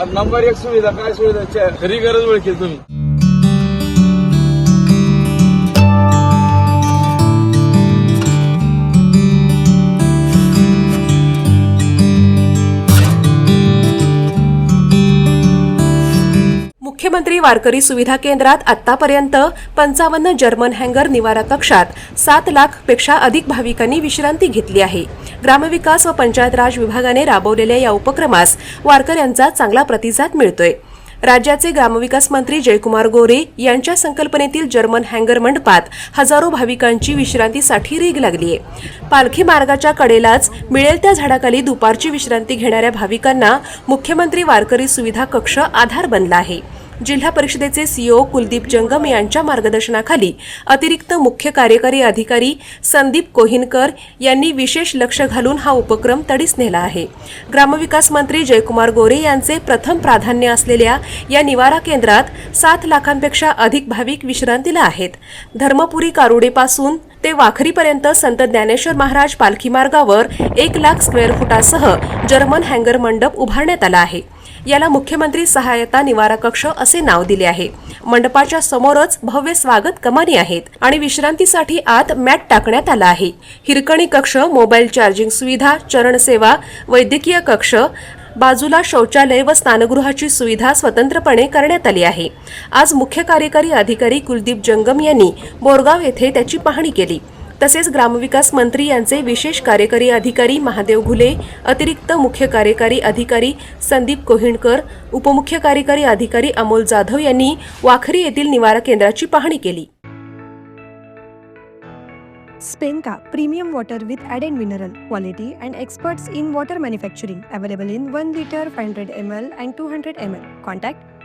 आणि नंबर एक सुविधा काय सुविधा? च्या- खरी गरज ओळखेल तुम्ही. मुख्यमंत्री वारकरी सुविधा केंद्रात आतापर्यंत पंचावन्न जर्मन हँगर निवारा कक्षात सात लाखपेक्षा अधिक भाविकांनी विश्रांती घेतली आहे. ग्रामविकास व पंचायत राज विभागाने राबवलेल्या या उपक्रमास वारकऱ्यांचा चांगला प्रतिसाद मिळतोय. राज्याचे ग्रामविकास मंत्री जयकुमार गोरे यांच्या संकल्पनेतील जर्मन हँगर मंडपात हजारो भाविकांची विश्रांतीसाठी रीग आहे. पालखी मार्गाच्या कडेलाच मिळेल त्या झाडाखाली दुपारची विश्रांती घेणाऱ्या भाविकांना मुख्यमंत्री वारकरी सुविधा कक्ष आधार बनला आहे. जिल्हा परिषदेचे सीईओ कुलदीप जंगम यांच्या मार्गदर्शनाखाली अतिरिक्त मुख्य कार्यकारी अधिकारी संदीप कोहिनकर यांनी विशेष लक्ष घालून हा उपक्रम तडीस नेला आहे. ग्रामविकास मंत्री जयकुमार गोरे यांचे प्रथम प्राधान्य असलेल्या या निवारा केंद्रात सात लाखांपेक्षा अधिक भाविक विश्रांतीला आहेत. धर्मपुरी कारुडेपासून ते वाखरीपर्यंत संत ज्ञानेश्वर महाराज पालखी मार्गावर एक लाख स्क्वेअर फुटासह जर्मन हँगर मंडप उभारण्यात आला आहे. याला मुख्यमंत्री सहायता निवारा कक्ष असे नाव दिले आहे. मंडपाच्या समोरच भव्य स्वागत कमानी आहेत आणि विश्रांतीसाठी आत मॅट टाकण्यात आला आहे. हिरकणी कक्ष मोबाईल चार्जिंग सुविधा चरणसेवा वैद्यकीय कक्ष बाजूला शौचालय व स्नानगृहाची सुविधा स्वतंत्रपणे करण्यात आली आहे. आज मुख्य कार्यकारी अधिकारी कुलदीप जंगम यांनी बोरगाव येथे त्याची पाहणी केली. तसेच ग्रामविकास मंत्री यांचे विशेष कार्यकारी अधिकारी महादेव घुले अतिरिक्त मुख्य कार्यकारी अधिकारी संदीप कोहिणकर उपमुख्य कार्यकारी अधिकारी अमोल जाधव यांनी वाखरी येथील निवारा केंद्राची पाहणी केली. Spain premium water with added mineral quality and experts in water manufacturing available in one litre five hundred M L and two hundred M L. Contact